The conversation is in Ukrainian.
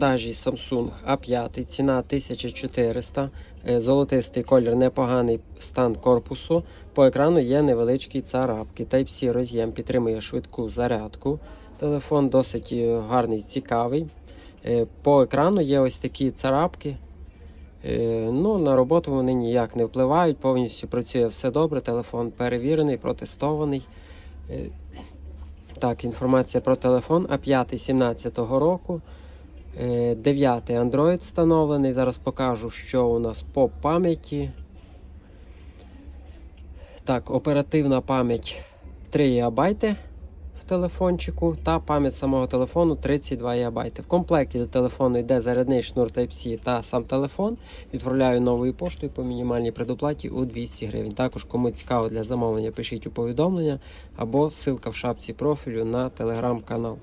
Продажі Samsung A5, ціна 1400, е, золотистий колір, непоганий стан корпусу. По екрану є невеличкі царапки. Type-C роз'єм підтримує швидку зарядку. Телефон досить е, гарний, цікавий. Е, По екрану є ось такі царапки. Ну, на роботу вони ніяк не впливають, повністю працює все добре. Телефон перевірений, протестований. Так, інформація про телефон А5 17-го року. Е, 9 Android встановлений. Зараз покажу, що у нас по пам'яті. Так, оперативна пам'ять 3 ГБ в телефончику та пам'ять самого телефону 32 ГБ. В комплекті до телефону йде зарядний шнур Type-C та сам телефон. Відправляю новою поштою по мінімальній предоплаті у 200 гривень. Також, кому цікаво для замовлення, пишіть у повідомлення або ссылка в шапці профілю на телеграм-канал.